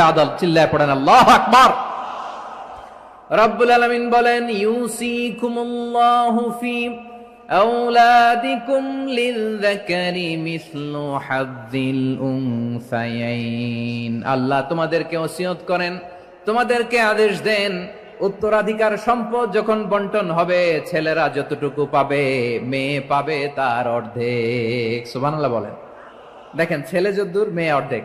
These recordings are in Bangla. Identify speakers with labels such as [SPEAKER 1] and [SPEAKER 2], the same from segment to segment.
[SPEAKER 1] আদল চিল্লায় পড়েন, আল্লাহ আকবার। রব্বুল আলামিন বলেন, ইউসিকুমুল্লাহু ফি আওলাদিকুম লিলযাকারি মিসলু হাযযিল উনসায়াইন। আল্লাহ তোমাদেরকে ওসিয়ত করেন, তোমাদেরকে আদেশ দেন, উত্তরাধিকার সম্পদ যখন বন্টন হবে, ছেলেরা যতটুকু পাবে, মেয়ে পাবে তার অর্ধেক। সুবহানাল্লাহ বলেন। দেখেন, ছেলে যদ্দূর, মেয়ে অর্ধেক।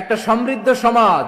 [SPEAKER 1] একটা সমৃদ্ধ সমাজ।